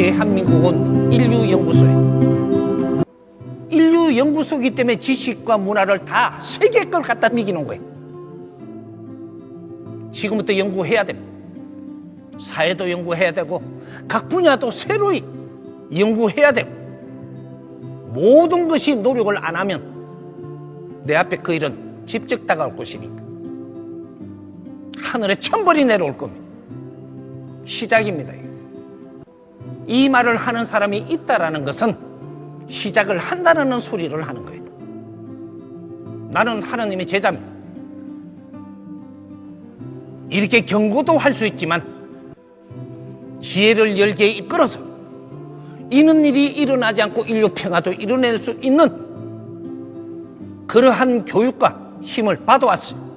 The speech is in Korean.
대한민국은 인류연구소예요. 인류연구소이기 때문에 지식과 문화를 다 세계 걸 갖다 미기는 거예요. 지금부터 연구해야 됩니다. 사회도 연구해야 되고 각 분야도 새로이 연구해야 되고 모든 것이 노력을 안 하면 내 앞에 그 일은 직접 다가올 것이니까 하늘에 천벌이 내려올 겁니다. 시작입니다. 이 말을 하는 사람이 있다라는 것은 시작을 한다는 소리를 하는 거예요. 나는 하나님의 제자입니다. 이렇게 경고도 할 수 있지만 지혜를 열게 이끌어서 이런 일이 일어나지 않고 인류 평화도 이뤄낼 수 있는 그러한 교육과 힘을 받아왔어요.